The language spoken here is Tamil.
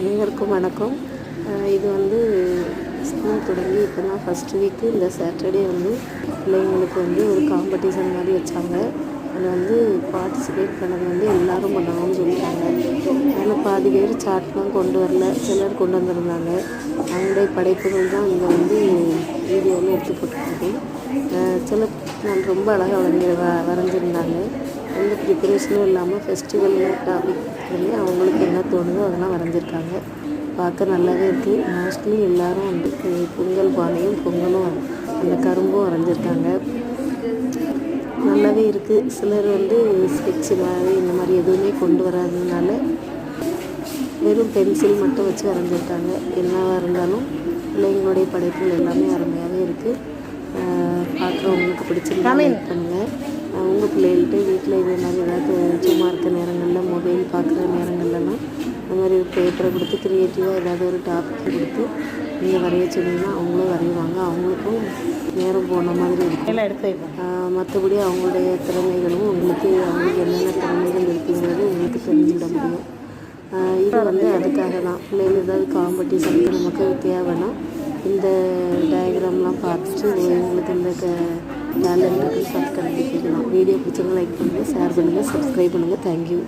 அனைவருக்கும் வணக்கம். இது வந்து ஸ்கூல் தொடங்கி இப்போ தான் ஃபஸ்ட் வீக்கு இந்த சாட்டர்டே வந்து பிள்ளைங்களுக்கு வந்து ஒரு காம்படிஷன் மாதிரி வச்சாங்க. அதில் வந்து பார்ட்டிசிபேட் பண்ணது வந்து எல்லோரும் பண்ணணும்னு சொல்லிட்டாங்க. ஆனால் பாதி பேர் சாட்லாம் கொண்டு வரல. சிலர் கொண்டு வந்திருந்தாங்க. அவங்களுடைய படைப்புகள் தான் இங்கே வந்து வீடியோவில் எடுத்து போட்டுருக்குது சில நான் ரொம்ப அழகாக வரைஞ்சி வ வரைஞ்சிருந்தாங்க. எந்த ப்ரிப்பரேஷனும் இல்லாமல் ஃபெஸ்டிவல் டாபிக் பண்ணி அவங்களுக்கு என்ன தோணுதோ அதெல்லாம் வரைஞ்சிருக்காங்க. பார்க்க நல்லாவே இருக்குது மோஸ்ட்லி எல்லாரும் வந்து பொங்கல் பானையும் பொங்கலும் அந்த கரும்பும் வரைஞ்சிருக்காங்க. நல்லாவே இருக்குது சிலர் வந்து ஸ்கெட்சு மாதிரி இந்த மாதிரி எதுவுமே கொண்டு வராததுனால வெறும் பென்சில் மட்டும் வச்சு வரைஞ்சிருக்காங்க. என்னவாக இருந்தாலும் பிள்ளைங்களுடைய படைப்புகள் எல்லாமே அருமையாகவே இருக்குது பார்க்குறவங்களுக்கு பிடிச்சிருந்தா பண்ணுங்கள் உங்கள் பிள்ளைகள்கிட்ட வீட்டில் இதே மாதிரி ஏதாவது சும்மா இருக்க நேரங்களில் மொபைல் பார்க்குற நேரங்கள்லலாம் இந்த மாதிரி ஒரு பேப்பரை கொடுத்து க்ரியேட்டிவாக ஏதாவது ஒரு டாபிக் கொடுத்து நீங்கள் வரைய சொன்னீங்கன்னா அவங்களும் வரைவாங்க. அவங்களுக்கும் நேரம் போன மாதிரி இருக்கும். எடுத்து மற்றபடி அவங்களுடைய திறமைகளும் உங்களுக்கு அவங்களுக்கு என்னென்ன திறமைகள் இருக்குங்கிறது உங்களுக்கு தெரிஞ்சுட முடியும். இது வந்து அதுக்காக தான். பிள்ளைகள் ஏதாவது காம்படிஷனுக்கு நமக்கு தேவைன்னா இந்த டயக்ராம்லாம் பார்த்துட்டு உங்களுக்கு இந்த டேலண்ட் இருக்குன்னு பார்த்து கண்டுபிடிக்கலாம் வீடியோ பிடிச்சவங்க லைக் பண்ணுங்கள் ஷேர் பண்ணுங்கள் சப்ஸ்கிரைப் பண்ணுங்கள் தேங்க்யூ